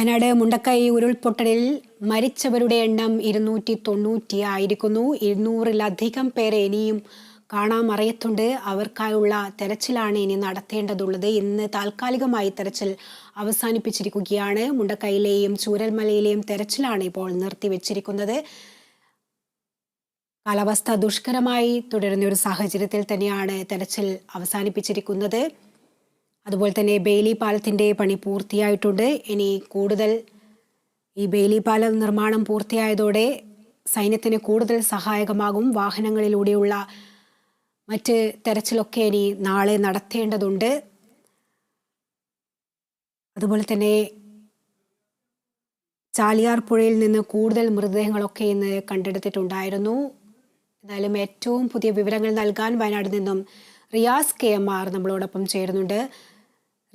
വയനാട് മുണ്ടക്കൈ ഉരുൾപൊട്ടലിൽ മരിച്ചവരുടെ എണ്ണം ഇരുന്നൂറ്റി തൊണ്ണൂറ്റി ആയിരിക്കുന്നു. ഇരുന്നൂറിലധികം പേരെ ഇനിയും കാണാമറയത്തുണ്ട് അവർക്കായുള്ള തെരച്ചിലാണ് ഇനി നടത്തേണ്ടതുള്ളത്. ഇന്ന് താൽക്കാലികമായി തെരച്ചിൽ അവസാനിപ്പിച്ചിരിക്കുകയാണ്. മുണ്ടക്കൈയിലെയും ചൂരൽമലയിലെയും തെരച്ചിലാണ് ഇപ്പോൾ നിർത്തിവെച്ചിരിക്കുന്നത്. കാലാവസ്ഥ ദുഷ്കരമായി തുടരുന്ന ഒരു സാഹചര്യത്തിൽ തന്നെയാണ് തെരച്ചിൽ അവസാനിപ്പിച്ചിരിക്കുന്നത്. അതുപോലെ തന്നെ ബെയിലി പാലത്തിന്റെ പണി പൂർത്തിയായിട്ടുണ്ട്. ഇനി കൂടുതൽ ഈ ബെയിലി പാലം നിർമ്മാണം പൂർത്തിയായതോടെ സൈന്യത്തിന് കൂടുതൽ സഹായകമാകും. വാഹനങ്ങളിലൂടെയുള്ള മറ്റ് തെരച്ചിലൊക്കെ ഇനി നാളെ നടത്തേണ്ടതുണ്ട്. അതുപോലെ തന്നെ ചാലിയാർ പുഴയിൽ നിന്ന് കൂടുതൽ മൃതദേഹങ്ങളൊക്കെ ഇന്ന് കണ്ടെടുത്തിട്ടുണ്ടായിരുന്നു. എന്നാലും ഏറ്റവും പുതിയ വിവരങ്ങൾ നൽകാൻ വയനാട് നിന്നും റിയാസ് കെ എം ആർ നമ്മളോടൊപ്പം ചേരുന്നുണ്ട്.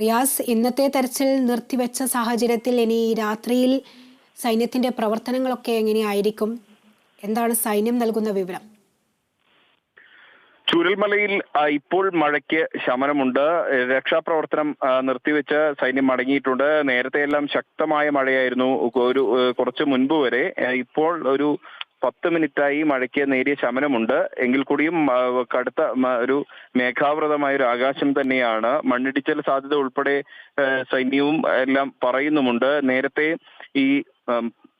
റിയാസ് ഇന്നത്തെ തെരച്ചിൽ നിർത്തിവെച്ച സാഹചര്യത്തിൽ ഇനി രാത്രിയിൽ സൈന്യത്തിന്റെ പ്രവർത്തനങ്ങളൊക്കെ എങ്ങനെയായിരിക്കും? എന്താണ് സൈന്യം നൽകുന്ന വിവരം? ചുരൽമലയിൽ ഇപ്പോൾ മഴയ്ക്ക് ശമനമുണ്ട്. രക്ഷാപ്രവർത്തനം നിർത്തിവെച്ച് സൈന്യം മടങ്ങിയിട്ടുണ്ട്. നേരത്തെ എല്ലാം ശക്തമായ മഴയായിരുന്നു. ഒരു കുറച്ച് മുൻപ് വരെ. ഇപ്പോൾ ഒരു പത്ത് മിനിറ്റായി മഴയ്ക്ക് നേരിയ ശമനമുണ്ട്. എങ്കിൽ കൂടിയും കടുത്ത ഒരു മേഘാവൃതമായ ഒരു ആകാശം തന്നെയാണ്. മണ്ണിടിച്ചൽ സാധ്യത ഉൾപ്പെടെ സൈന്യവും എല്ലാം പറയുന്നുമുണ്ട്. നേരത്തെ ഈ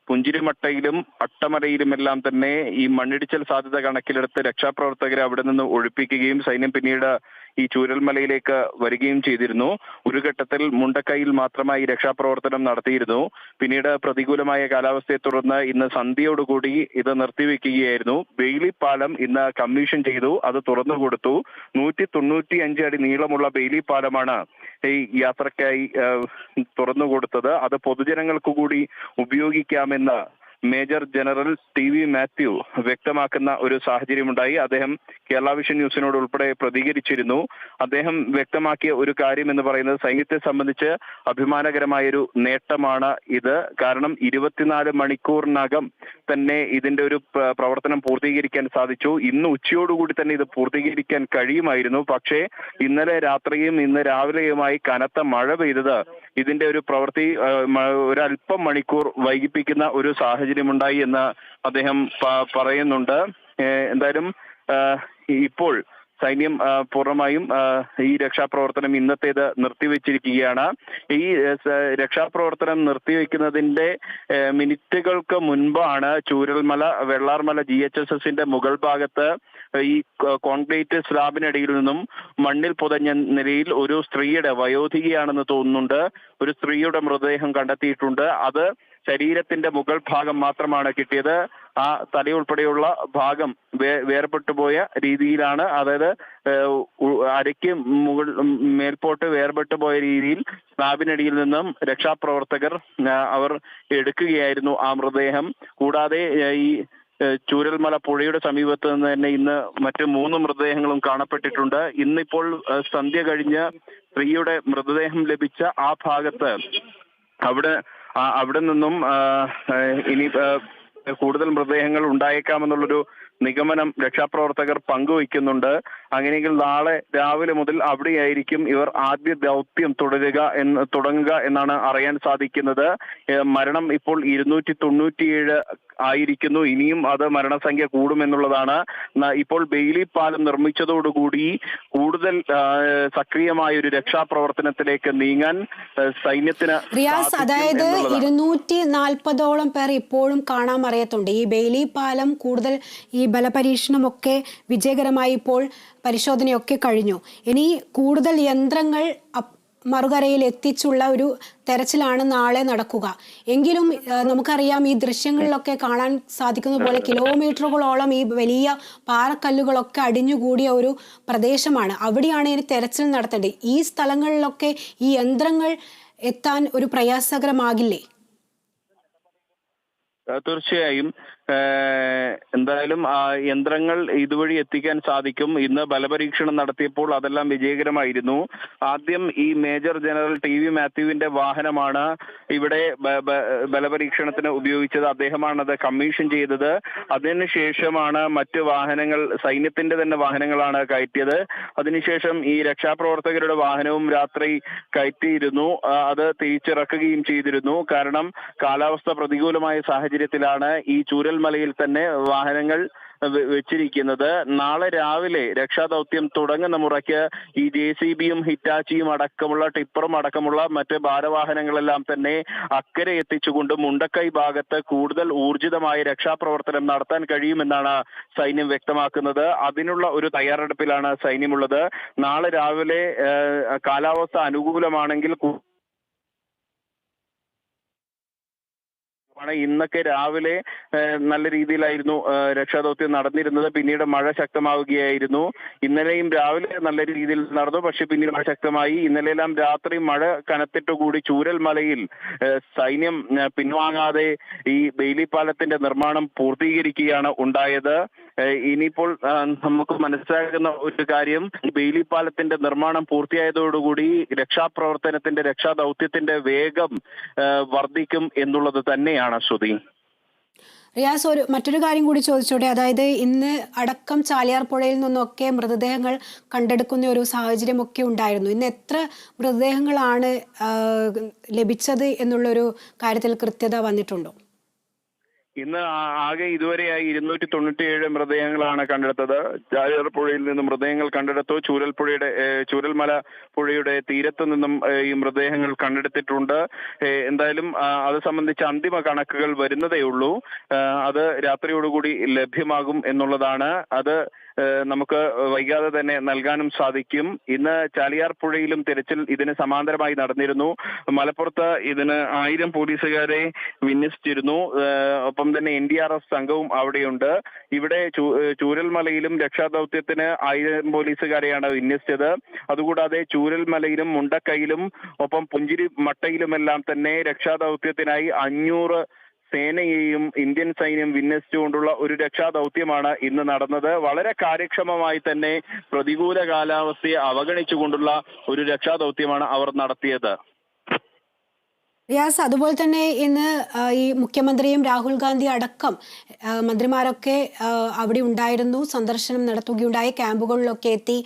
പുഞ്ചിരിമട്ടയിലും അട്ടമലയിലുമെല്ലാം തന്നെ ഈ മണ്ണിടിച്ചൽ സാധ്യത കണക്കിലെടുത്ത് രക്ഷാപ്രവർത്തകരെ അവിടെ നിന്ന് ഒഴിപ്പിക്കുകയും സൈന്യം പിന്നീട് ഈ ചൂരൽമലയിലേക്ക് വരികയും ചെയ്തിരുന്നു. ഒരു ഘട്ടത്തിൽ മുണ്ടക്കൈയിൽ മാത്രമായി രക്ഷാപ്രവർത്തനം നടത്തിയിരുന്നു. പിന്നീട് പ്രതികൂലമായ കാലാവസ്ഥയെ തുടർന്ന് ഇന്ന് സന്ധ്യയോടുകൂടി ഇത് നിർത്തിവെക്കുകയായിരുന്നു. ബെയിലി പാലം ഇന്ന് കമ്മീഷൻ ചെയ്തു അത് തുറന്നു കൊടുത്തു. നൂറ്റി തൊണ്ണൂറ്റി അഞ്ച് അടി നീളമുള്ള ബെയിലി പാലമാണ് ഈ യാത്രക്കായി തുറന്നു കൊടുത്തത്. അത് പൊതുജനങ്ങൾക്ക് കൂടി ഉപയോഗിക്കാമെന്ന് major general T V Mathew വ്യക്തമാക്കുന്ന ഒരു സാഹചര്യമുണ്ടായി. അദ്ദേഹം കേരള വിഷൻ ന്യൂസിനോട് ഉൾപ്പെടെ പ്രതികരിച്ചിരുന്നു. അദ്ദേഹം വ്യക്തമാക്കിയ ഒരു കാര്യം എന്ന് പറയുന്നത് സൈന്യത്തെ സംബന്ധിച്ച് അഭിമാനകരമായൊരു നേട്ടമാണ് ഇത്. കാരണം ഇരുപത്തിനാല് മണിക്കൂറിനകം തന്നെ ഇതിന്റെ ഒരു പ്രവർത്തനം പൂർത്തീകരിക്കാൻ സാധിച്ചു. ഇന്ന് ഉച്ചയോടുകൂടി തന്നെ ഇത് പൂർത്തീകരിക്കാൻ കഴിയുമായിരുന്നു. പക്ഷേ ഇന്നലെ രാത്രിയും ഇന്ന് രാവിലെയുമായി കനത്ത മഴ പെയ്തത് ഇതിന്റെ ഒരു പ്രവൃത്തി ഒരല്പം മണിക്കൂർ വൈകിപ്പിക്കുന്ന ഒരു സാഹചര്യമുണ്ടായി എന്ന് അദ്ദേഹം പറയുന്നുണ്ട്. എന്തായാലും ഇപ്പോൾ സൈന്യം പൂർണമായും ഈ രക്ഷാപ്രവർത്തനം ഇന്നത്തേത് നിർത്തിവെച്ചിരിക്കുകയാണ്. ഈ രക്ഷാപ്രവർത്തനം നിർത്തിവെക്കുന്നതിന്റെ മിനിറ്റുകൾക്ക് മുൻപാണ് Chooralmala Vellarmala G H S എസിന്റെ മുകൾ ഭാഗത്ത് ഈ കോൺക്രീറ്റ് സ്ലാബിനടിയിൽ നിന്നും മണ്ണിൽ പുതഞ്ഞ നിലയിൽ ഒരു സ്ത്രീയുടെ വയോധികയാണെന്ന് തോന്നുന്നുണ്ട്. ഒരു സ്ത്രീയുടെ മൃതദേഹം കണ്ടെത്തിയിട്ടുണ്ട്. അത് ശരീരത്തിന്റെ മുകൾ ഭാഗം മാത്രമാണ് കിട്ടിയത്. ആ തലയുൾപ്പെടെയുള്ള ഭാഗം വേ- വേർപെട്ടു പോയ രീതിയിലാണ് അതായത് അരയ്ക്ക് മുകൾ മേൽപോട്ട് വേർപെട്ടു പോയ രീതിയിൽ സ്ലാബിനടിയിൽ നിന്നും രക്ഷാപ്രവർത്തകർ അവർ എടുക്കുകയായിരുന്നു ആ മൃതദേഹം. കൂടാതെ ഈ ചൂരൽമല പുഴയുടെ സമീപത്ത് നിന്ന് തന്നെ ഇന്ന് മറ്റ് മൂന്ന് മൃതദേഹങ്ങളും കാണപ്പെട്ടിട്ടുണ്ട്. ഇന്നിപ്പോൾ സന്ധ്യ കഴിഞ്ഞ് സ്ത്രീയുടെ മൃതദേഹം ലഭിച്ച ആ ഭാഗത്ത് അവിടെ അവിടെ നിന്നും ഇനി കൂടുതൽ മൃതദേഹങ്ങൾ ഉണ്ടായേക്കാമെന്നുള്ളൊരു നിഗമനം രക്ഷാപ്രവർത്തകർ പങ്കുവയ്ക്കുന്നുണ്ട്. അങ്ങനെയെങ്കിൽ നാളെ രാവിലെ മുതൽ അവിടെയായിരിക്കും ഇവർ ആദ്യ ദൗത്യം തുടരുക എന്ന് തുടങ്ങുക എന്നാണ് അറിയാൻ സാധിക്കുന്നത്. മരണം ഇപ്പോൾ ഇരുന്നൂറ്റി തൊണ്ണൂറ്റിയേഴ് ആയിരിക്കുന്നു. ഇനിയും അത് മരണസംഖ്യ കൂടുമെന്നുള്ളതാണ്. ഇപ്പോൾ ബെയിലി പാലം നിർമ്മിച്ചതോടുകൂടി കൂടുതൽ സക്രിയമായ ഒരു രക്ഷാപ്രവർത്തനത്തിലേക്ക് നീങ്ങാൻ സൈന്യത്തിന് റിയാസ് അതായത്. ഇരുന്നൂറ്റി നാൽപ്പതോളം പേർ ഇപ്പോഴും കാണാൻ അറിയത്തുണ്ട് ഈ ബെയിലി പാലം കൂടുതൽ ഈ ബലപരീക്ഷണമൊക്കെ വിജയകരമായി ഇപ്പോൾ പരിശോധനയൊക്കെ കഴിഞ്ഞു. ഇനി കൂടുതൽ യന്ത്രങ്ങൾ മറുകരയിൽ എത്തിച്ചുള്ള ഒരു തെരച്ചിലാണ് നാളെ നടക്കുക. എങ്കിലും നമുക്കറിയാം ഈ ദൃശ്യങ്ങളിലൊക്കെ കാണാൻ സാധിക്കുന്ന പോലെ കിലോമീറ്ററുകളോളം ഈ വലിയ പാറക്കല്ലുകളൊക്കെ അടിഞ്ഞുകൂടിയ ഒരു പ്രദേശമാണ്. അവിടെയാണ് ഇനി തെരച്ചിൽ നടത്തേണ്ടത്. ഈ സ്ഥലങ്ങളിലൊക്കെ ഈ യന്ത്രങ്ങൾ എത്താൻ ഒരു പ്രയാസകരമാകില്ലേ? തീർച്ചയായും. എന്തായാലും യന്ത്രങ്ങൾ ഇതുവഴി എത്തിക്കാൻ സാധിക്കും. ഇന്ന് ബലപരീക്ഷണം നടത്തിയപ്പോൾ അതെല്ലാം വിജയകരമായിരുന്നു. ആദ്യം ഈ മേജർ ജനറൽ ടി വി മാത്യുവിന്റെ വാഹനമാണ് ഇവിടെ ബലപരീക്ഷണത്തിന് ഉപയോഗിച്ചത്. അദ്ദേഹമാണ് അത് കമ്മീഷൻ ചെയ്തത്. അതിനുശേഷമാണ് മറ്റ് വാഹനങ്ങൾ സൈന്യത്തിന്റെ തന്നെ വാഹനങ്ങളാണ് കയറ്റിയത്. അതിനുശേഷം ഈ രക്ഷാപ്രവർത്തകരുടെ വാഹനവും രാത്രി കയറ്റിയിരുന്നു. അത് തിരിച്ചിറക്കുകയും ചെയ്തിരുന്നു. കാരണം കാലാവസ്ഥ പ്രതികൂലമായ സാഹചര്യത്തിലാണ് ഈ ചൂരൽമലയിൽ തന്നെ വാഹനങ്ങൾ വെച്ചിരിക്കുന്നത്. നാളെ രാവിലെ രക്ഷാദൗത്യം തുടങ്ങുന്ന മുറയ്ക്ക് ഈ ജെ സി ബിയും ഹിറ്റാച്ചിയും അടക്കമുള്ള ടിപ്പറും അടക്കമുള്ള മറ്റ് ഭാരവാഹനങ്ങളെല്ലാം തന്നെ അക്കരെ എത്തിച്ചുകൊണ്ട് മുണ്ടക്കൈ ഭാഗത്ത് കൂടുതൽ ഊർജിതമായ രക്ഷാപ്രവർത്തനം നടത്താൻ കഴിയുമെന്നാണ് സൈന്യം വ്യക്തമാക്കുന്നത്. അതിനുള്ള ഒരു തയ്യാറെടുപ്പിലാണ് സൈന്യമുള്ളത്. നാളെ രാവിലെ കാലാവസ്ഥ അനുകൂലമാണെങ്കിൽ ആണ്. ഇന്നൊക്കെ രാവിലെ നല്ല രീതിയിലായിരുന്നു രക്ഷാദൗത്യം നടന്നിരുന്നത്. പിന്നീട് മഴ ശക്തമാവുകയായിരുന്നു. ഇന്നലെയും രാവിലെ നല്ല രീതിയിൽ നടന്നു. പക്ഷെ പിന്നീട് മഴ ശക്തമായി. ഇന്നലെയെല്ലാം രാത്രി മഴ കനത്തിട്ടുകൂടി ചൂരൽ മലയിൽ സൈന്യം പിൻവാങ്ങാതെ ഈ ബെയിലി പാലത്തിന്റെ നിർമ്മാണം പൂർത്തീകരിക്കുകയാണ് ഉണ്ടായത്. ഇനിയിപ്പോൾ നമുക്ക് മനസ്സിലാക്കുന്ന ഒരു കാര്യം ബെയിലി പാലത്തിന്റെ നിർമ്മാണം പൂർത്തിയായതോടുകൂടി രക്ഷാപ്രവർത്തനത്തിന്റെ രക്ഷാദൗത്യത്തിന്റെ വേഗം വർദ്ധിക്കും എന്നുള്ളത് തന്നെയാണ് ശ്രുതി. റിയാസ് ഒരു മറ്റൊരു കാര്യം കൂടി ചോദിച്ചോട്ടെ? അതായത് ഇന്ന് അടക്കം ചാലിയാർ പുഴയിൽ നിന്നൊക്കെ മൃതദേഹങ്ങൾ കണ്ടെടുക്കുന്ന ഒരു സാഹചര്യമൊക്കെ ഉണ്ടായിരുന്നു. ഇന്ന് എത്ര മൃതദേഹങ്ങളാണ് ലഭിച്ചത് എന്നുള്ളൊരു കാര്യത്തിൽ കൃത്യത വന്നിട്ടുണ്ടോ? ഇന്ന് ആകെ ഇതുവരെയായി ഇരുന്നൂറ്റി തൊണ്ണൂറ്റിയേഴ് മൃതദേഹങ്ങളാണ് കണ്ടെടുത്തത്. ചാലിയാർ പുഴയിൽ നിന്നും മൃതദേഹങ്ങൾ കണ്ടെടുത്തു. ചൂരൽപ്പുഴയുടെ ചൂരൽമല പുഴയുടെ തീരത്ത് നിന്നും ഈ മൃതദേഹങ്ങൾ കണ്ടെടുത്തിട്ടുണ്ട്. എന്തായാലും അത് സംബന്ധിച്ച അന്തിമ കണക്കുകൾ വരുന്നതേ ഉള്ളൂ അത് രാത്രിയോടുകൂടി ലഭ്യമാകും എന്നുള്ളതാണ്. അത് നമുക്ക് വൈകാതെ തന്നെ നൽകാനും സാധിക്കും. ഇന്ന് ചാലിയാർ പുഴയിലും തിരച്ചിൽ ഇതിന് സമാന്തരമായി നടന്നിരുന്നു. മലപ്പുറത്ത് ഇതിന് ആയിരം പോലീസുകാരെ വിന്യസിച്ചിരുന്നു. ഒപ്പം തന്നെ എൻ ഡി ആർ എഫ് സംഘവും അവിടെയുണ്ട്. ഇവിടെ ചൂരൽമലയിലും രക്ഷാദൗത്യത്തിന് ആയിരം പോലീസുകാരെയാണ് വിന്യസിച്ചത്. അതുകൂടാതെ ചൂരൽമലയിലും മുണ്ടക്കയിലും ഒപ്പം പുഞ്ചിരി മട്ടയിലുമെല്ലാം തന്നെ രക്ഷാദൗത്യത്തിനായി അഞ്ഞൂറ് സേനയെയും ഇന്ത്യൻ സൈന്യം വിന്യസിച്ചുകൊണ്ടുള്ള ഒരു രക്ഷാദൗത്യമാണ് ഇന്ന് നടന്നത്. വളരെ കാര്യക്ഷമമായി തന്നെ പ്രതികൂല കാലാവസ്ഥയെ അവഗണിച്ചുകൊണ്ടുള്ള ഒരു രക്ഷാദൗത്യമാണ് അവർ നടത്തിയത്. റിയാസ് അതുപോലെ തന്നെ ഇന്ന് ഈ മുഖ്യമന്ത്രിയും രാഹുൽ ഗാന്ധി അടക്കം മന്ത്രിമാരൊക്കെ അവിടെ ഉണ്ടായിരുന്നു സന്ദർശനം നടത്തുകയുണ്ടായി ക്യാമ്പുകളിലൊക്കെ എത്തി.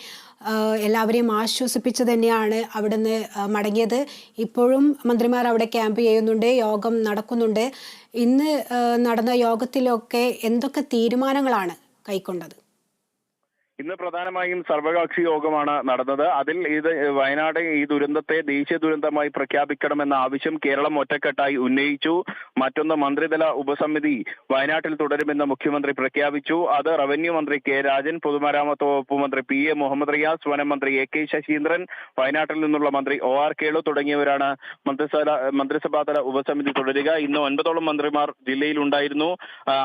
എല്ലാവരെയും ആശ്വസിപ്പിച്ച് തന്നെയാണ് അവിടുന്ന് മടങ്ങിയത്. ഇപ്പോഴും മന്ത്രിമാർ അവിടെ ക്യാമ്പ് ചെയ്യുന്നുണ്ട് യോഗം നടക്കുന്നുണ്ട്. ഇന്ന് നടന്ന യോഗത്തിലൊക്കെ എന്തൊക്കെ തീരുമാനങ്ങളാണ് കൈക്കൊണ്ടത്? ഇന്ന് പ്രധാനമായും സർവകക്ഷി യോഗമാണ് നടന്നത്. അതിൽ ഇത് വയനാട് ഈ ദുരന്തത്തെ ദേശീയ ദുരന്തമായി പ്രഖ്യാപിക്കണമെന്ന ആവശ്യം കേരളം ഒറ്റക്കെട്ടായി ഉന്നയിച്ചു. മറ്റൊന്ന് മന്ത്രിതല ഉപസമിതി വയനാട്ടിൽ തുടരുമെന്ന് മുഖ്യമന്ത്രി പ്രഖ്യാപിച്ചു. അത് റവന്യൂ മന്ത്രി കെ രാജൻ പൊതുമരാമത്ത് വകുപ്പ് മന്ത്രി പി എ മുഹമ്മദ് റിയാസ് വനം മന്ത്രി എ കെ ശശീന്ദ്രൻ വയനാട്ടിൽ നിന്നുള്ള മന്ത്രി ഒ ആർ കേളു തുടങ്ങിയവരാണ് മന്ത്രിസഭ മന്ത്രിസഭാതല ഉപസമിതി തുടരുക. ഇന്ന് ഒൻപതോളം മന്ത്രിമാർ ജില്ലയിലുണ്ടായിരുന്നു.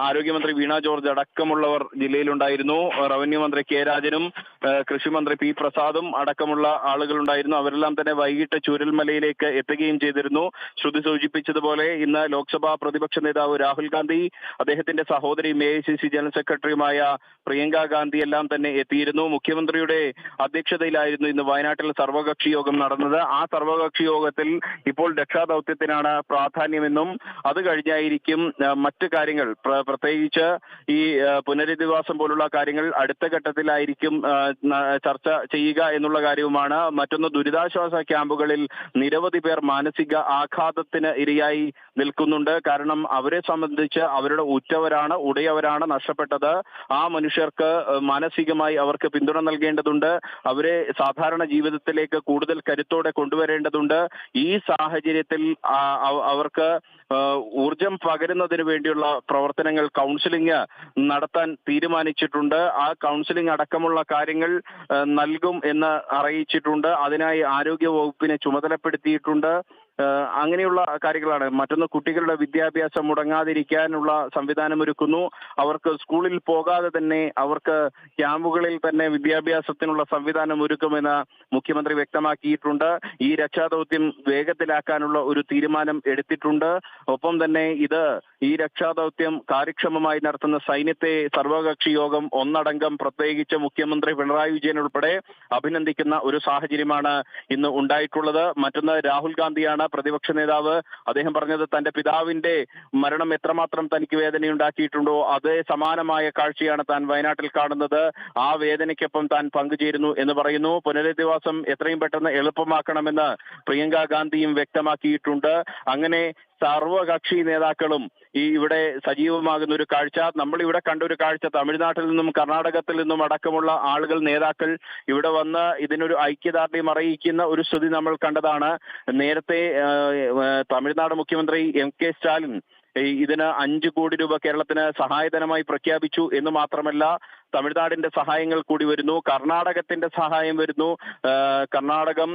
ആരോഗ്യമന്ത്രി വീണ ജോർജ് അടക്കമുള്ളവർ ജില്ലയിലുണ്ടായിരുന്നു. റവന്യൂ മന്ത്രി കെ രാജനും ആ, കൃഷിമന്ത്രി പി പ്രസാദും അടക്കമുള്ള ആളുകളുണ്ടായിരുന്നു. അവരെല്ലാം തന്നെ വൈകിട്ട് ചൂരൽമലയിലേക്ക് എത്തുകയും ചെയ്തിരുന്നു. ശ്രുതി സൂചിപ്പിച്ചതുപോലെ ഇന്ന് ലോക്സഭാ പ്രതിപക്ഷ നേതാവ് രാഹുൽ ഗാന്ധി അദ്ദേഹത്തിന്റെ സഹോദരി A I C C general സെക്രട്ടറിയുമായ പ്രിയങ്ക ഗാന്ധി എല്ലാം തന്നെ എത്തിയിരുന്നു. മുഖ്യമന്ത്രിയുടെ അധ്യക്ഷതയിലായിരുന്നു ഇന്ന് വയനാട്ടിൽ സർവകക്ഷി യോഗം നടന്നത്. ആ സർവകക്ഷി യോഗത്തിൽ ഇപ്പോൾ രക്ഷാദൌത്യത്തിനാണ് പ്രാധാന്യമെന്നും അത് കഴിഞ്ഞായിരിക്കും മറ്റു കാര്യങ്ങൾ പ്ര- പ്രത്യേകിച്ച് ഈ പുനരധിവാസം പോലുള്ള കാര്യങ്ങൾ അടുത്ത ഘട്ടത്തിലായിരിക്കും ആ, ചർച്ച ചെയ്യുക എന്നുള്ള കാര്യവുമാണ്. മറ്റൊന്ന് ദുരിതാശ്വാസ ക്യാമ്പുകളിൽ നിരവധി പേർ മാനസിക ആഘാതത്തിന് ഇരയായി നിൽക്കുന്നുണ്ട്. കാരണം അവരെ സംബന്ധിച്ച് അവരുടെ ഉറ്റവരാണ് ഉടയവരാണ് നഷ്ടപ്പെട്ടത്. ആ മനുഷ്യർക്ക് മാനസികമായി അവർക്ക് പിന്തുണ നൽകേണ്ടതുണ്ട്. അവരെ സാധാരണ ജീവിതത്തിലേക്ക് കൂടുതൽ കരുത്തോടെ കൊണ്ടുവരേണ്ടതുണ്ട്. ഈ സാഹചര്യത്തിൽ അവർക്ക് ഊർജം പകരുന്നതിന് വേണ്ടിയുള്ള പ്രവർത്തനങ്ങൾ കൗൺസിലിംഗ് നടത്താൻ തീരുമാനിച്ചിട്ടുണ്ട്. ആ കൗൺസിലിംഗ് അടക്കമുള്ള കാര്യങ്ങൾ നൽകും എന്ന് അറിയിച്ചിട്ടുണ്ട്. അതിനായി ആരോഗ്യ വകുപ്പിനെ ചുമതലപ്പെടുത്തിയിട്ടുണ്ട്. അങ്ങനെയുള്ള കാര്യങ്ങളാണ്. മറ്റൊന്ന് കുട്ടികളുടെ വിദ്യാഭ്യാസം മുടങ്ങാതിരിക്കാനുള്ള സംവിധാനം ഒരുക്കുന്നു. അവർക്ക് സ്കൂളിൽ പോകാതെ തന്നെ അവർക്ക് ക്യാമ്പുകളിൽ തന്നെ വിദ്യാഭ്യാസത്തിനുള്ള സംവിധാനം ഒരുക്കുമെന്ന് മുഖ്യമന്ത്രി വ്യക്തമാക്കിയിട്ടുണ്ട്. ഈ രക്ഷാദൗത്യം വേഗത്തിലാക്കാനുള്ള ഒരു തീരുമാനം എടുത്തിട്ടുണ്ട്. ഒപ്പം തന്നെ ഇത് ഈ രക്ഷാദൗത്യം കാര്യക്ഷമമായി നടത്തുന്ന സൈന്യത്തെ സർവകക്ഷി യോഗം ഒന്നടങ്കം പ്രത്യേകിച്ച് മുഖ്യമന്ത്രി പിണറായി വിജയൻ ഉൾപ്പെടെ അഭിനന്ദിക്കുന്ന ഒരു സാഹചര്യമാണ് ഇന്ന് ഉണ്ടായിട്ടുള്ളത്. മറ്റൊന്ന് രാഹുൽ ഗാന്ധിയാണ്. പ്രതിപക്ഷ നേതാവ് അദ്ദേഹം പറഞ്ഞത് തന്റെ പിതാവിന്റെ മരണം എത്രമാത്രം തനിക്ക് വേദനയുണ്ടാക്കിയിട്ടുണ്ടോ അതേ സമാനമായ കാഴ്ചയാണ് താൻ വയനാട്ടിൽ കാണുന്നത്. ആ വേദനയ്ക്കൊപ്പം താൻ പങ്കുചേരുന്നു എന്ന് പറയുന്നു. പുനരധിവാസം എത്രയും പെട്ടെന്ന് എളുപ്പമാക്കണമെന്ന് പ്രിയങ്ക ഗാന്ധിയും വ്യക്തമാക്കിയിട്ടുണ്ട്. അങ്ങനെ സർവകക്ഷി നേതാക്കളും ഈ ഇവിടെ സജീവമാകുന്ന ഒരു കാഴ്ച. നമ്മൾ ഇവിടെ കണ്ട ഒരു കാഴ്ച തമിഴ്നാട്ടിൽ നിന്നും കർണാടകത്തിൽ നിന്നും അടക്കമുള്ള ആളുകൾ നേതാക്കൾ ഇവിടെ വന്ന് ഇതിനൊരു ഐക്യദാർഢ്യം അറിയിക്കുന്ന ഒരു സ്ഥിതി നമ്മൾ കണ്ടതാണ്. നേരത്തെ തമിഴ്നാട് മുഖ്യമന്ത്രി എം കെ സ്റ്റാലിൻ ഇതിന് അഞ്ചു കോടി രൂപ കേരളത്തിന് സഹായധനമായി പ്രഖ്യാപിച്ചു എന്ന് മാത്രമല്ല തമിഴ്നാടിന്റെ സഹായങ്ങൾ കൂടി വരുന്നു കർണാടകത്തിന്റെ സഹായം വരുന്നു. കർണാടകം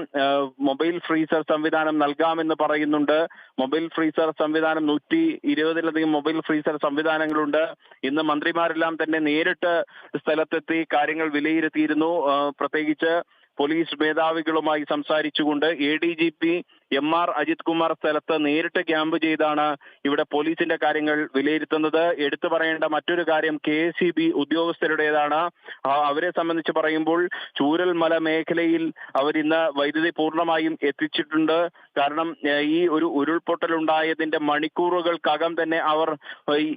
മൊബൈൽ ഫ്രീസർ സംവിധാനം നൽകാമെന്ന് പറയുന്നുണ്ട്. മൊബൈൽ ഫ്രീസർ സംവിധാനം നൂറ്റി ഇരുപതിലധികം മൊബൈൽ ഫ്രീസർ സംവിധാനങ്ങളുണ്ട്. ഇന്ന് മന്ത്രിമാരെല്ലാം തന്നെ നേരിട്ട് സ്ഥലത്തെത്തി കാര്യങ്ങൾ വിലയിരുത്തിയിരുന്നു. പ്രത്യേകിച്ച് പോലീസ് മേധാവികളുമായി സംസാരിച്ചുകൊണ്ട് A D G P M R Ajith Kumar സ്ഥലത്ത് നേരിട്ട് ക്യാമ്പ് ചെയ്താണ് ഇവിടെ പോലീസിന്റെ കാര്യങ്ങൾ വിലയിരുത്തുന്നത്. എടുത്തു പറയേണ്ട മറ്റൊരു കാര്യം കെ സി ബി ഉദ്യോഗസ്ഥരുടേതാണ്. അവരെ സംബന്ധിച്ച് പറയുമ്പോൾ ചൂരൽമല മേഖലയിൽ അവരിന്ന് വൈദ്യുതി പൂർണമായും എത്തിച്ചിട്ടുണ്ട്. കാരണം ഈ ഒരു ഉരുൾപൊട്ടൽ ഉണ്ടായതിന്റെ മണിക്കൂറുകൾക്കകം തന്നെ അവർ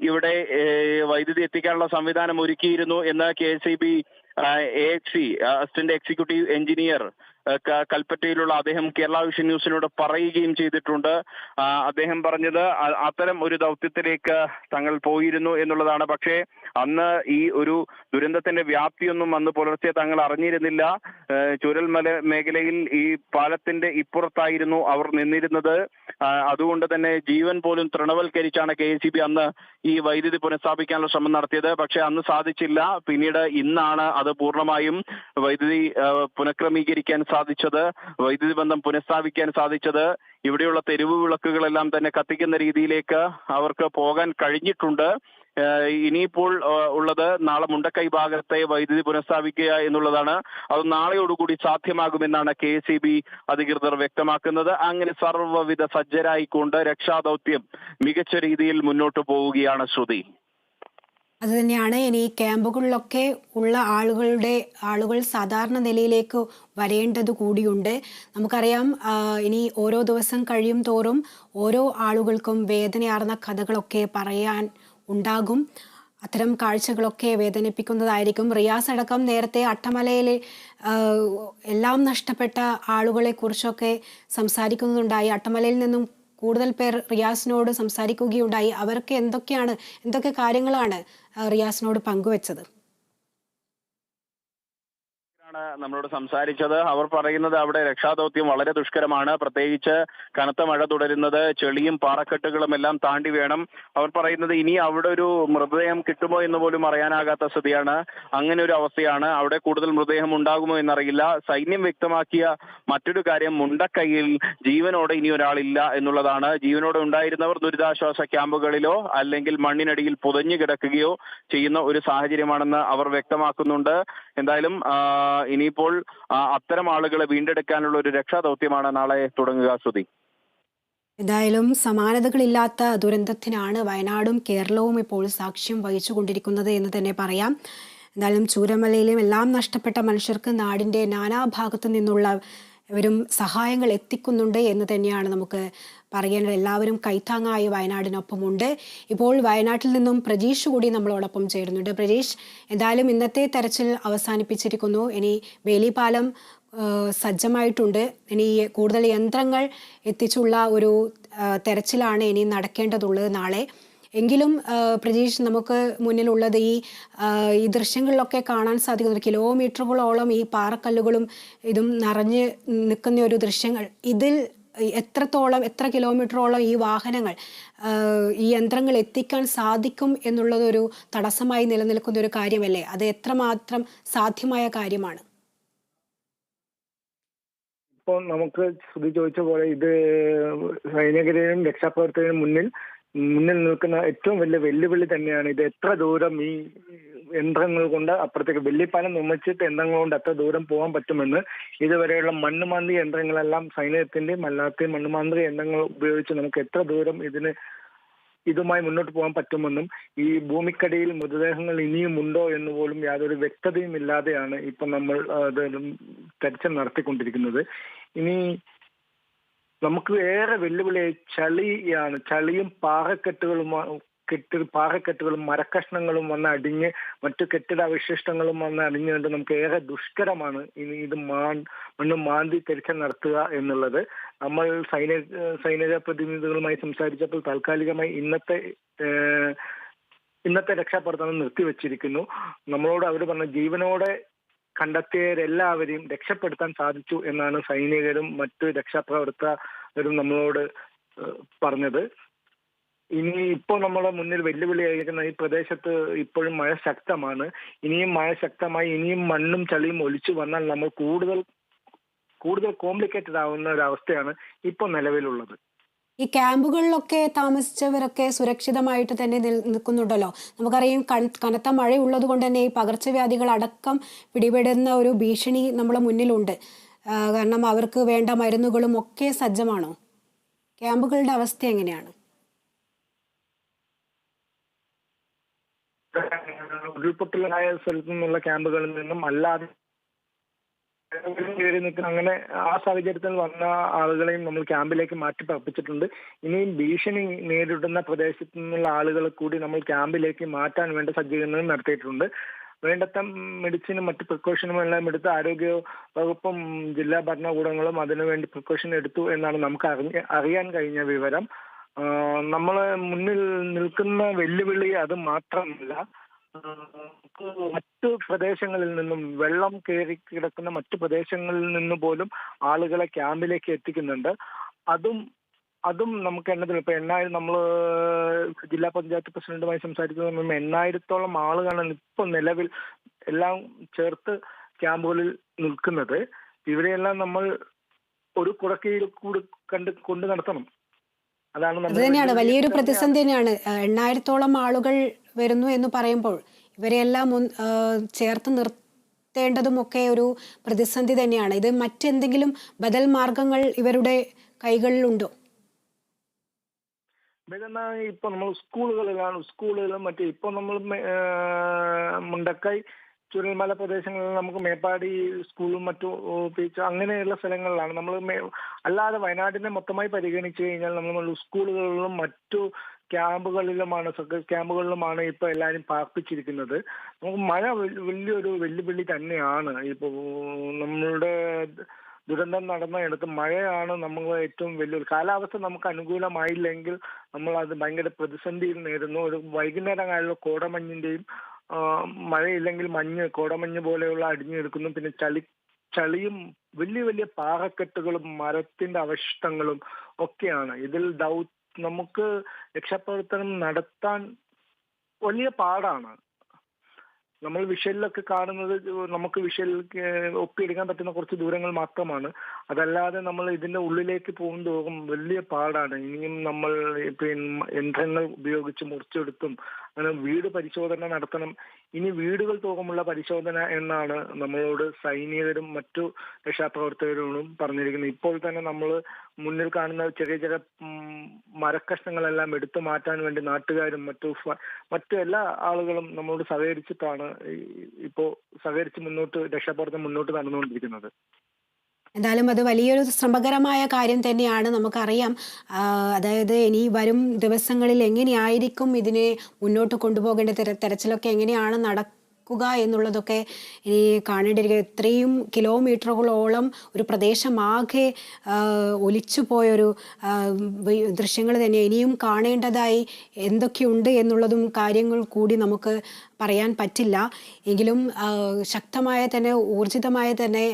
ഇവിടെ വൈദ്യുതി എത്തിക്കാനുള്ള സംവിധാനം ഒരുക്കിയിരുന്നു എന്ന് K C B A X C assistant executive engineer ആ, ക- കൽപ്പറ്റയിലുള്ള അദ്ദേഹം കേരള വിഷൻ ന്യൂസിനോട് പറയുകയും ചെയ്തിട്ടുണ്ട്. അദ്ദേഹം പറഞ്ഞത് അത്തരം ഒരു ദൗത്യത്തിലേക്ക് തങ്ങൾ പോയിരുന്നു എന്നുള്ളതാണ്. പക്ഷേ അന്ന് ഈ ഒരു ദുരന്തത്തിന്റെ വ്യാപ്തിയൊന്നും അന്ന് പുലർച്ചെ തങ്ങൾ അറിഞ്ഞിരുന്നില്ല. ചുരൽമല മേഖലയിൽ ഈ പാലത്തിന്റെ ഇപ്പുറത്തായിരുന്നു അവർ നിന്നിരുന്നത്. അതുകൊണ്ട് തന്നെ ജീവൻ പോലും തൃണവൽക്കരിച്ചാണ് കെ അന്ന് ഈ വൈദ്യുതി പുനഃസ്ഥാപിക്കാനുള്ള ശ്രമം നടത്തിയത്. പക്ഷെ അന്ന് സാധിച്ചില്ല. പിന്നീട് ഇന്നാണ് അത് പൂർണമായും വൈദ്യുതി പുനഃക്രമീകരിക്കാൻ സാധിച്ചത് വൈദ്യുതി ബന്ധം പുനഃസ്ഥാപിക്കാൻ സാധിച്ചത് ഇവിടെയുള്ള തെരുവ് വിളക്കുകളെല്ലാം തന്നെ കത്തിക്കുന്ന രീതിയിലേക്ക് അവർക്ക് പോകാൻ കഴിഞ്ഞിട്ടുണ്ട്. ഇനിയിപ്പോൾ ഉള്ളത് നാളെ മുണ്ടക്കൈ ഭാഗത്തെ വൈദ്യുതി പുനഃസ്ഥാപിക്കുക എന്നുള്ളതാണ്. അത് നാളെയോടുകൂടി സാധ്യമാകുമെന്നാണ് കെ സി ബി അധികൃതർ വ്യക്തമാക്കുന്നത്. അങ്ങനെ സർവവിധ സജ്ജരായിക്കൊണ്ട് രക്ഷാദൗത്യം മികച്ച രീതിയിൽ മുന്നോട്ട് പോവുകയാണ് ശ്രുതി. അത് തന്നെയാണ് ഇനി ഈ ക്യാമ്പുകളിലൊക്കെ ഉള്ള ആളുകളുടെ ആളുകൾ സാധാരണ നിലയിലേക്ക് വരേണ്ടത് കൂടിയുണ്ട്. നമുക്കറിയാം ഇനി ഓരോ ദിവസം കഴിയും തോറും ഓരോ ആളുകൾക്കും വേദനയാർന്ന കഥകളൊക്കെ പറയാൻ ഉണ്ടാകും. അത്തരം കാഴ്ചകളൊക്കെ വേദനിപ്പിക്കുന്നതായിരിക്കും. റിയാസ് അടക്കം നേരത്തെ അട്ടമലയിലെ എല്ലാം നഷ്ടപ്പെട്ട ആളുകളെ കുറിച്ചൊക്കെ സംസാരിക്കുന്നുണ്ടായി. അട്ടമലയിൽ നിന്നും കൂടുതൽ പേർ റിയാസിനോട് സംസാരിക്കുകയുണ്ടായി. അവർക്ക് എന്തൊക്കെയാണ് എന്തൊക്കെ കാര്യങ്ങളാണ് റിയാസിനോട് പങ്കുവച്ചത്. ആണ് നമ്മളോട് സംസാരിച്ചത്. അവർ പറയുന്നത് അവിടെ രക്ഷാദൌത്യം വളരെ ദുഷ്കരമാണ്. പ്രത്യേകിച്ച് കനത്ത മഴ തുടരുന്നത് ചെളിയും പാറക്കെട്ടുകളും എല്ലാം താണ്ടി വേണം. അവർ പറയുന്നത് ഇനി അവിടെ ഒരു മൃതദേഹം കിട്ടുമോ എന്ന് പോലും അറിയാനാകാത്ത സ്ഥിതിയാണ്. അങ്ങനെ ഒരു അവസ്ഥയാണ്. അവിടെ കൂടുതൽ മൃതദേഹം ഉണ്ടാകുമോ എന്നറിയില്ല. സൈന്യം വ്യക്തമാക്കിയ മറ്റൊരു കാര്യം മുണ്ടക്കൈയിൽ ജീവനോടെ ഇനി ഒരാളില്ല എന്നുള്ളതാണ്. ജീവനോടെ ഉണ്ടായിരുന്നവർ ദുരിതാശ്വാസ ക്യാമ്പുകളിലോ അല്ലെങ്കിൽ മണ്ണിനടിയിൽ പുതഞ്ഞു കിടക്കുകയോ ചെയ്യുന്ന ഒരു സാഹചര്യമാണെന്ന് അവർ വ്യക്തമാക്കുന്നുണ്ട്. എന്തായാലും ഇനിയിപ്പോൾ അത്തരം ആളുകളെ വീണ്ടെടുക്കാനുള്ള ഒരു രക്ഷാദൗത്യമാണ് നാളെ തുടങ്ങുക ശ്രുതി. എന്തായാലും സമാനതകളില്ലാത്ത ദുരന്തത്തിനാണ് വയനാടും കേരളവും ഇപ്പോൾ സാക്ഷ്യം വഹിച്ചു കൊണ്ടിരിക്കുന്നത് എന്ന് തന്നെ പറയാം. എന്തായാലും ചൂരമലയിലും എല്ലാം നഷ്ടപ്പെട്ട മനുഷ്യർക്ക് നാടിന്റെ നാനാഭാഗത്തു നിന്നുള്ള ഇവരും സഹായങ്ങൾ എത്തിക്കുന്നുണ്ട് എന്ന് തന്നെയാണ് നമുക്ക് പറയേണ്ടത് എല്ലാവരും കൈത്താങ്ങായി വയനാടിനൊപ്പമുണ്ട്. ഇപ്പോൾ വയനാട്ടിൽ നിന്നും പ്രജീഷ് കൂടി നമ്മളോടൊപ്പം ചേരുന്നുണ്ട്. പ്രജീഷ് എന്തായാലും ഇന്നത്തെ തെരച്ചിൽ അവസാനിപ്പിച്ചിരിക്കുന്നു. ഇനി വേലിപ്പാലം ഏഹ് സജ്ജമായിട്ടുണ്ട്. ഇനി കൂടുതൽ യന്ത്രങ്ങൾ എത്തിച്ചുള്ള ഒരു തെരച്ചിലാണ് ഇനി നടക്കേണ്ടതുള്ളത് നാളെ. എങ്കിലും ഏഹ് പ്രതീഷ് നമുക്ക് മുന്നിലുള്ളത് ഈ ഈ ദൃശ്യങ്ങളിലൊക്കെ കാണാൻ സാധിക്കുന്ന കിലോമീറ്ററുകളോളം ഈ പാറക്കല്ലുകളും ഇതും നിറഞ്ഞ് നിൽക്കുന്ന ഒരു ദൃശ്യങ്ങൾ. ഇതിൽ എത്രത്തോളം എത്ര കിലോമീറ്ററോളം ഈ വാഹനങ്ങൾ ഈ യന്ത്രങ്ങൾ എത്തിക്കാൻ സാധിക്കും എന്നുള്ളതൊരു തടസ്സമായി നിലനിൽക്കുന്ന ഒരു കാര്യമല്ലേ? അത് എത്രമാത്രം സാധ്യമായ കാര്യമാണ്? ഇപ്പോൾ നമുക്ക് ശ്രുതി ചോദിച്ച പോലെ ഇത് സൈനികരെയും രക്ഷാപ്രവർത്തകരും മുന്നിൽ മുന്നിൽ നിൽക്കുന്ന ഏറ്റവും വലിയ വെല്ലുവിളി തന്നെയാണ് ഇത്. എത്ര ദൂരം ഈ യന്ത്രങ്ങൾ കൊണ്ട് അപ്പുറത്തേക്ക് വെള്ളിപ്പാലം നിർമ്മിച്ചിട്ട് യന്ത്രങ്ങൾ കൊണ്ട് എത്ര ദൂരം പോകാൻ പറ്റുമെന്ന് ഇതുവരെയുള്ള മണ്ണുമാന്തി യന്ത്രങ്ങളെല്ലാം സൈന്യത്തിന്റെയും മണ്ണ് മണ്ണുമാന്തി യന്ത്രങ്ങൾ ഉപയോഗിച്ച് നമുക്ക് എത്ര ദൂരം ഇതിന് ഇതുമായി മുന്നോട്ട് പോകാൻ പറ്റുമെന്നും ഈ ഭൂമിക്കടിയിൽ മൃതദേഹങ്ങൾ ഇനിയും ഉണ്ടോ എന്ന് പോലും യാതൊരു വ്യക്തതയും ഇല്ലാതെയാണ് ഇപ്പൊ നമ്മൾ തെരച്ചിൽ നടത്തിക്കൊണ്ടിരിക്കുന്നത്. ഇനി നമുക്ക് ഏറെ വെല്ലുവിളി ചളിയാണ് ചളിയും പാറക്കെട്ടുകളും കെട്ടി പാറക്കെട്ടുകളും മരക്കഷ്ണങ്ങളും വന്ന് അടിഞ്ഞ് മറ്റു കെട്ടിട അവശിഷ്ടങ്ങളും വന്ന് അടിഞ്ഞുകൊണ്ട് നമുക്ക് ഏറെ ദുഷ്കരമാണ് ഇനി ഇത് മാൻ മണ്ണ് മാന്തി തിരിച്ച നടത്തുക എന്നുള്ളത്. നമ്മൾ സൈനിക സൈനിക പ്രതിനിധികളുമായി സംസാരിച്ചപ്പോൾ താൽക്കാലികമായി ഇന്നത്തെ ഇന്നത്തെ രക്ഷാപ്രവർത്തനം നിർത്തിവെച്ചിരിക്കുന്നു. നമ്മളോട് അവർ പറഞ്ഞ ജീവനോടെ കണ്ടെത്തിയവരെല്ലാവരെയും രക്ഷപ്പെടുത്താൻ സാധിച്ചു എന്നാണ് സൈനികരും മറ്റ് രക്ഷാപ്രവർത്തകരും നമ്മളോട് പറഞ്ഞത്. ഇനി ഇപ്പോൾ നമ്മുടെ മുന്നിൽ വെല്ലുവിളിയായിരിക്കുന്ന ഈ പ്രദേശത്ത് ഇപ്പോഴും മഴ ശക്തമാണ്. ഇനിയും മഴ ശക്തമായി ഇനിയും മണ്ണും ചളിയും ഒലിച്ചു വന്നാൽ നമ്മൾ കൂടുതൽ കൂടുതൽ കോംപ്ലിക്കേറ്റഡ് ആവുന്ന ഒരു അവസ്ഥയാണ് ഇപ്പോൾ നിലവിലുള്ളത്. ഈ ക്യാമ്പുകളിലൊക്കെ താമസിച്ചവരൊക്കെ സുരക്ഷിതമായിട്ട് തന്നെ നിൽ- നിൽക്കുന്നുണ്ടല്ലോ. നമുക്കറിയാം കനത്ത മഴ ഉള്ളത് കൊണ്ട് തന്നെ ഈ പകർച്ചവ്യാധികൾ അടക്കം പിടിപെടുന്ന ഒരു ഭീഷണി നമ്മുടെ മുന്നിലുണ്ട്. കാരണം അവർക്ക് വേണ്ട മരുന്നുകളും ഒക്കെ സജ്ജമാണോ? ക്യാമ്പുകളുടെ അവസ്ഥ എങ്ങനെയാണ്? ഉരുൾപൊട്ടലായ സ്ഥലത്തു നിന്നുള്ള ക്യാമ്പുകളിൽ നിന്നും അല്ലാതെ കയറി നിൽക്കുന്ന അങ്ങനെ ആ സാഹചര്യത്തിൽ വന്ന ആളുകളെയും നമ്മൾ ക്യാമ്പിലേക്ക് മാറ്റി പാർപ്പിച്ചിട്ടുണ്ട് ഇനിയും ഭീഷണി നേരിടുന്ന പ്രദേശത്തു നിന്നുള്ള ആളുകളെ കൂടി നമ്മൾ ക്യാമ്പിലേക്ക് മാറ്റാൻ വേണ്ട സജ്ജീകരണങ്ങൾ നടത്തിയിട്ടുണ്ട്. വേണ്ടത്ര മെഡിസിനും മറ്റ് പ്രിക്കോഷനും എല്ലാം എടുത്ത് ആരോഗ്യ വകുപ്പും ജില്ലാ ഭരണകൂടങ്ങളും അതിനുവേണ്ടി പ്രിക്കോഷൻ എടുത്തു എന്നാണ് നമുക്ക് അറിഞ്ഞ അറിയാൻ കഴിഞ്ഞ വിവരം. നമ്മൾ മുന്നിൽ നിൽക്കുന്ന വെല്ലുവിളി അത് മാത്രമല്ല. മറ്റു പ്രദേശങ്ങളിൽ നിന്നും വെള്ളം കയറി കിടക്കുന്ന മറ്റു പ്രദേശങ്ങളിൽ നിന്ന് പോലും ആളുകളെ ക്യാമ്പിലേക്ക് എത്തിക്കുന്നുണ്ട്. അതും അതും നമുക്ക് എണ്ണത്തിൽ ഇപ്പൊ എണ്ണായിരം നമ്മൾ ജില്ലാ പഞ്ചായത്ത് പ്രസിഡന്റുമായി സംസാരിക്കുന്ന സമയം എണ്ണായിരത്തോളം ആളുകളാണ് ഇപ്പൊ നിലവിൽ എല്ലാം ചേർത്ത് ക്യാമ്പുകളിൽ നിൽക്കുന്നത്. ഇവരെയെല്ലാം നമ്മൾ ഒരു കുടക്കീഴിൽ കൂടി കണ്ട് കൊണ്ട് നടത്തണം. അതാണ് അത് തന്നെയാണ് വലിയൊരു പ്രതിസന്ധി തന്നെയാണ്. എണ്ണായിരത്തോളം ആളുകൾ വരുന്നു എന്ന് പറയുമ്പോൾ ഇവരെല്ലാം ചേർത്ത് നിർത്തേണ്ടതും ഒക്കെ ഒരു പ്രതിസന്ധി തന്നെയാണ്. ഇത് മറ്റെന്തെങ്കിലും ബദൽ മാർഗങ്ങൾ ഇവരുടെ കൈകളിലുണ്ടോ? ഇപ്പൊ നമ്മൾ സ്കൂളുകളിലാണ്. സ്കൂളുകളും മറ്റേ ഇപ്പൊ നമ്മൾ മുണ്ടക്കൈ ചുരൽമല പ്രദേശങ്ങളിൽ നമുക്ക് മേപ്പാടി സ്കൂളും മറ്റു ബീച്ച് അങ്ങനെയുള്ള സ്ഥലങ്ങളിലാണ്. നമ്മൾ അല്ലാതെ വയനാടിനെ മൊത്തമായി പരിഗണിച്ചു കഴിഞ്ഞാൽ നമ്മൾ സ്കൂളുകളിലും മറ്റു ക്യാമ്പുകളിലുമാണ് ക്യാമ്പുകളിലുമാണ് ഇപ്പൊ എല്ലാവരും പാർപ്പിച്ചിരിക്കുന്നത്. നമുക്ക് മഴ വലിയൊരു വെല്ലുവിളി തന്നെയാണ്. ഇപ്പൊ നമ്മളുടെ ദുരന്തം നടന്നയിടത്ത് മഴയാണ് നമ്മൾ ഏറ്റവും വലിയൊരു കാലാവസ്ഥ നമുക്ക് അനുകൂലമായില്ലെങ്കിൽ നമ്മൾ അത് ഭയങ്കര പ്രതിസന്ധിയിൽ നേരുന്നു ഒരു വൈകുന്നേരം കാലം കോടമഞ്ഞിന്റെയും മഴയില്ലെങ്കിൽ മഞ്ഞ് കോടമഞ്ഞ് പോലെയുള്ള അടിഞ്ഞു അടിഞ്ഞെടുക്കുന്നു പിന്നെ ചളി ചളിയും വലിയ വലിയ പാറക്കെട്ടുകളും മരത്തിന്റെ അവശിഷ്ടങ്ങളും ഒക്കെയാണ്. ഇതിൽ ദൗ നമുക്ക് രക്ഷാപ്രവർത്തനം നടത്താൻ വലിയ പാടാണ്. നമ്മൾ വിഷലിലൊക്കെ കാണുന്നത് നമുക്ക് വിഷൽ ഒപ്പിയെടുക്കാൻ പറ്റുന്ന കുറച്ച് ദൂരങ്ങൾ മാത്രമാണ്. അതല്ലാതെ നമ്മൾ ഇതിന്റെ ഉള്ളിലേക്ക് പോകുന്തോറും വലിയ പാടാണ്. ഇനിയും നമ്മൾ പിന്നെ യന്ത്രങ്ങൾ ഉപയോഗിച്ച് മുറിച്ചെടുത്തും അങ്ങനെ വീട് പരിശോധന നടത്തണം. ഇനി വീടുകൾ തോകമുള്ള പരിശോധന എന്നാണ് നമ്മളോട് സൈനികരും മറ്റു രക്ഷാപ്രവർത്തകരോടും പറഞ്ഞിരിക്കുന്നത്. ഇപ്പോൾ തന്നെ നമ്മൾ മുന്നിൽ കാണുന്ന ചെറിയ ചെറിയ മരക്കഷ്ണങ്ങളെല്ലാം എടുത്തു മാറ്റാൻ വേണ്ടി നാട്ടുകാരും മറ്റു മറ്റു എല്ലാ ആളുകളും നമ്മളോട് സഹകരിച്ചിട്ടാണ് ഇപ്പോൾ ഇപ്പോ സഹകരിച്ച് മുന്നോട്ട് രക്ഷാപ്രവർത്തനം മുന്നോട്ട് നടന്നുകൊണ്ടിരിക്കുന്നത്. എന്തായാലും അത് വലിയൊരു ശ്രമകരമായ കാര്യം തന്നെയാണ്. നമുക്കറിയാം. അതായത് ഇനി വരും ദിവസങ്ങളിൽ എങ്ങനെയായിരിക്കും ഇതിനെ മുന്നോട്ട് കൊണ്ടുപോകേണ്ട തെര തെരച്ചിലൊക്കെ എങ്ങനെയാണ് നടക്കുക എന്നുള്ളതൊക്കെ ഇനി കാണേണ്ടിയിരിക്കുക ഇത്രയും കിലോമീറ്ററുകളോളം ഒരു പ്രദേശമാകെ ഒലിച്ചു പോയൊരു ദൃശ്യങ്ങൾ തന്നെ ഇനിയും കാണേണ്ടതായി എന്തൊക്കെയുണ്ട് എന്നുള്ളതും കാര്യങ്ങൾ കൂടി നമുക്ക് പറയാൻ പറ്റില്ല. എങ്കിലും ശക്തമായ തന്നെ ഊർജിതമായ തന്നെ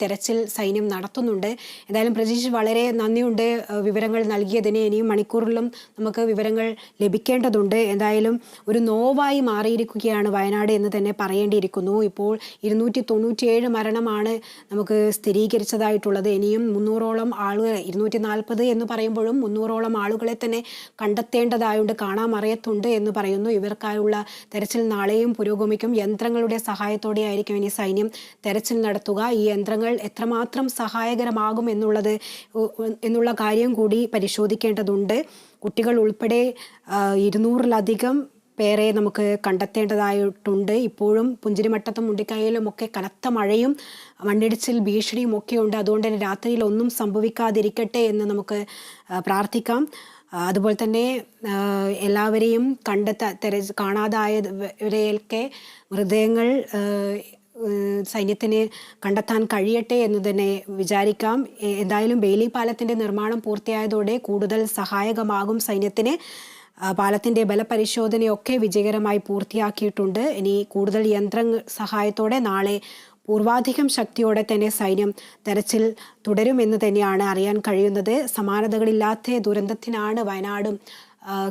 തെരച്ചിൽ സൈന്യം നടത്തുന്നുണ്ട്. എന്തായാലും പ്രജീഷ് വളരെ നന്ദിയുണ്ട് വിവരങ്ങൾ നൽകിയതിന്. ഇനിയും മണിക്കൂറിലും നമുക്ക് വിവരങ്ങൾ ലഭിക്കേണ്ടതുണ്ട്. എന്തായാലും ഒരു നോവായി മാറിയിരിക്കുകയാണ് വയനാട് എന്ന് തന്നെ പറയേണ്ടിയിരിക്കുന്നു. ഇപ്പോൾ ഇരുന്നൂറ്റി തൊണ്ണൂറ്റിയേഴ് മരണമാണ് നമുക്ക് സ്ഥിരീകരിച്ചതായിട്ടുള്ളത്. ഇനിയും മുന്നൂറോളം ആളുകൾ ഇരുന്നൂറ്റി നാൽപ്പത് എന്ന് പറയുമ്പോഴും മുന്നൂറോളം ആളുകളെ തന്നെ കണ്ടെത്തേണ്ടതായുണ്ട് കാണാമറിയത്തുണ്ട് എന്ന് പറയുന്നു. ഇവർക്കായുള്ള തെരച്ചിൽ നാളെയും പുരോഗമിക്കും. യന്ത്രങ്ങളുടെ സഹായത്തോടെ ആയിരിക്കും ഇനി സൈന്യം തെരച്ചിൽ നടത്തുക. ഈ യന്ത്രങ്ങൾ എത്രമാത്രം സഹായകരമാകും എന്നുള്ളത് എന്നുള്ള കാര്യം കൂടി പരിശോധിക്കേണ്ടതുണ്ട്. കുട്ടികൾ ഉൾപ്പെടെ ഇരുന്നൂറിലധികം പേരെ നമുക്ക് കണ്ടെത്തേണ്ടതായിട്ടുണ്ട്. ഇപ്പോഴും പുഞ്ചിരിമട്ടത്തും മുണ്ടിക്കൈയിലും ഒക്കെ കനത്ത മഴയും മണ്ണിടിച്ചിൽ ഭീഷണിയും ഒക്കെ ഉണ്ട്. അതുകൊണ്ട് തന്നെ രാത്രിയിൽ ഒന്നും സംഭവിക്കാതിരിക്കട്ടെ എന്ന് നമുക്ക് പ്രാർത്ഥിക്കാം. അതുപോലെ തന്നെ എല്ലാവരെയും കണ്ടെത്ത തെര കാണാതായവരെയൊക്കെ ഹൃദയങ്ങൾ സൈന്യത്തിന് കണ്ടെത്താൻ കഴിയട്ടെ എന്ന് തന്നെ വിചാരിക്കാം. എന്തായാലും ബെയിലി പാലത്തിന്റെ നിർമ്മാണം പൂർത്തിയായതോടെ കൂടുതൽ സഹായകമാകും സൈന്യത്തിന്. പാലത്തിന്റെ ബലപരിശോധനയൊക്കെ വിജയകരമായി പൂർത്തിയാക്കിയിട്ടുണ്ട്. ഇനി കൂടുതൽ യന്ത്ര സഹായത്തോടെ നാളെ പൂർവാധികം ശക്തിയോടെ തന്നെ സൈന്യം തെരച്ചിൽ തുടരുമെന്ന് തന്നെയാണ് അറിയാൻ കഴിയുന്നത്. സമാനതകളില്ലാത്ത ദുരന്തത്തിനാണ് വയനാടും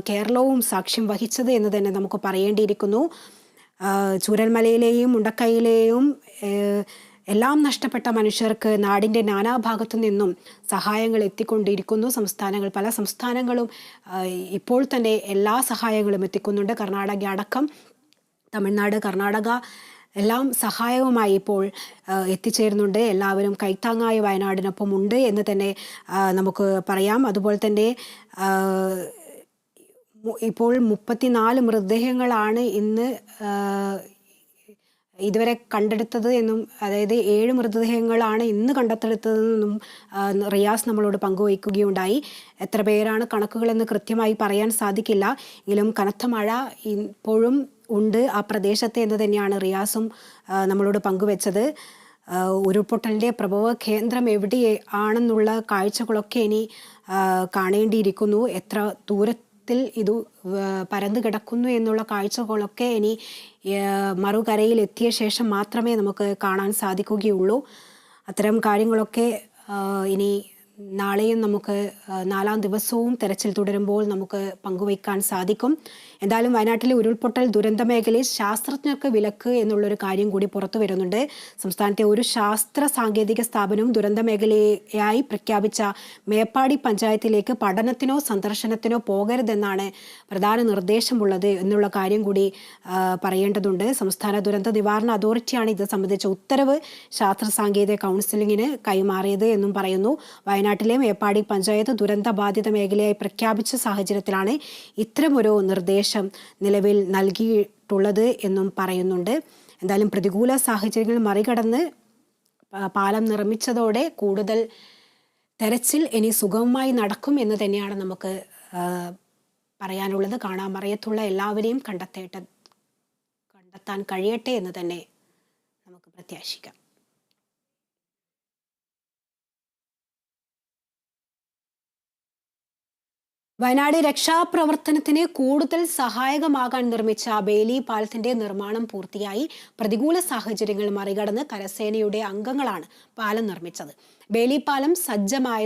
കേരളവും സാക്ഷ്യം വഹിച്ചത് എന്ന് തന്നെ നമുക്ക് പറയേണ്ടിയിരിക്കുന്നു. ചൂരൽമലയിലെയും മുണ്ടക്കൈയിലെയും എല്ലാം നഷ്ടപ്പെട്ട മനുഷ്യർക്ക് നാടിന്റെ നാനാഭാഗത്തു നിന്നും സഹായങ്ങൾ എത്തിക്കൊണ്ടിരിക്കുന്നു. സംസ്ഥാനങ്ങൾ പല സംസ്ഥാനങ്ങളും ഇപ്പോൾ തന്നെ എല്ലാ സഹായങ്ങളും എത്തിക്കുന്നുണ്ട്. കർണാടക അടക്കം തമിഴ്നാട് കർണാടക എല്ലാം സഹായവുമായി ഇപ്പോൾ എത്തിച്ചേരുന്നുണ്ട്. എല്ലാവരും കൈത്താങ്ങായ വയനാടിനൊപ്പം ഉണ്ട് എന്ന് തന്നെ നമുക്ക് പറയാം. അതുപോലെ തന്നെ ഇപ്പോൾ മുപ്പത്തിനാല് മൃതദേഹങ്ങളാണ് ഇന്ന് ഇതുവരെ കണ്ടെടുത്തത് എന്നും അതായത് ഏഴ് മൃതദേഹങ്ങളാണ് ഇന്ന് കണ്ടെത്തെടുത്തതെന്നും റിയാസ് നമ്മളോട് പങ്കുവയ്ക്കുകയുണ്ടായി. എത്ര പേരാണ് കണക്കുകളെന്ന് കൃത്യമായി പറയാൻ സാധിക്കില്ല. എങ്കിലും കനത്ത മഴ ഇപ്പോഴും ഉണ്ട്. ആ പ്രദേശത്ത് എന്ന് തന്നെയാണ് റിയാസും നമ്മളോട് പങ്കുവെച്ചത്. ഉരുൾപൊട്ടലിന്റെ പ്രഭവ കേന്ദ്രം എവിടെ ആണെന്നുള്ള കാഴ്ചകളൊക്കെ ഇനി കാണേണ്ടിയിരിക്കുന്നു. എത്ര ദൂരത്തിൽ ഇത് പരന്നു കിടക്കുന്നു എന്നുള്ള കാഴ്ചകളൊക്കെ ഇനി മറുകരയിൽ എത്തിയ ശേഷം മാത്രമേ നമുക്ക് കാണാൻ സാധിക്കുകയുള്ളൂ. അത്തരം കാര്യങ്ങളൊക്കെ ഇനി നാളെയും നമുക്ക് നാലാം ദിവസവും തെരച്ചിൽ തുടരുമ്പോൾ നമുക്ക് പങ്കുവയ്ക്കാൻ സാധിക്കും. എന്തായാലും വയനാട്ടിലെ ഉരുൾപൊട്ടൽ ദുരന്ത മേഖലയിൽ ശാസ്ത്രജ്ഞർക്ക് വിലക്ക് എന്നുള്ളൊരു കാര്യം കൂടി പുറത്തു വരുന്നുണ്ട്. സംസ്ഥാനത്തെ ഒരു ശാസ്ത്ര സാങ്കേതിക സ്ഥാപനവും ദുരന്ത മേഖലയായി പ്രഖ്യാപിച്ച മേപ്പാടി പഞ്ചായത്തിലേക്ക് പഠനത്തിനോ സന്ദർശനത്തിനോ പോകരുതെന്നാണ് പ്രധാന നിർദ്ദേശമുള്ളത് എന്നുള്ള കാര്യം കൂടി പറയേണ്ടതുണ്ട്. സംസ്ഥാന ദുരന്ത നിവാരണ അതോറിറ്റിയാണ് ഇത് സംബന്ധിച്ച ഉത്തരവ്. ശാസ്ത്ര സാങ്കേതിക കൗൺസിലിങ്ങിന് കൈമാറിയത് എന്നും പറയുന്നു. വയനാട്ടിലെ മേപ്പാടി പഞ്ചായത്ത് ദുരന്ത ബാധിത മേഖലയായി പ്രഖ്യാപിച്ച സാഹചര്യത്തിലാണ് ഇത്തരമൊരു നിർദ്ദേശം നിലവിൽ നൽകിയിട്ടുള്ളത് എന്നും പറയുന്നുണ്ട്. എന്തായാലും പ്രതികൂല സാഹചര്യങ്ങൾ മറികടന്ന് പാലം നിർമ്മിച്ചതോടെ കൂടുതൽ തെരച്ചിൽ ഇനി സുഗമമായി നടക്കും എന്ന് തന്നെയാണ് നമുക്ക് പറയാനുള്ളത്. കാണാൻ അറിയത്തുള്ള എല്ലാവരെയും കണ്ടെത്തേട്ട കണ്ടെത്താൻ കഴിയട്ടെ എന്ന് തന്നെ നമുക്ക് പ്രത്യാശിക്കാം. വയനാട് രക്ഷാപ്രവർത്തനത്തിന് കൂടുതൽ സഹായകമാകാൻ നിർമ്മിച്ച ബേലി പാലത്തിന്റെ നിർമ്മാണം പൂർത്തിയായി. പ്രതികൂല സാഹചര്യങ്ങൾ മറികടന്ന് കരസേനയുടെ അംഗങ്ങളാണ് പാലം നിർമ്മിച്ചത്. ബേലി പാലം സജ്ജമായ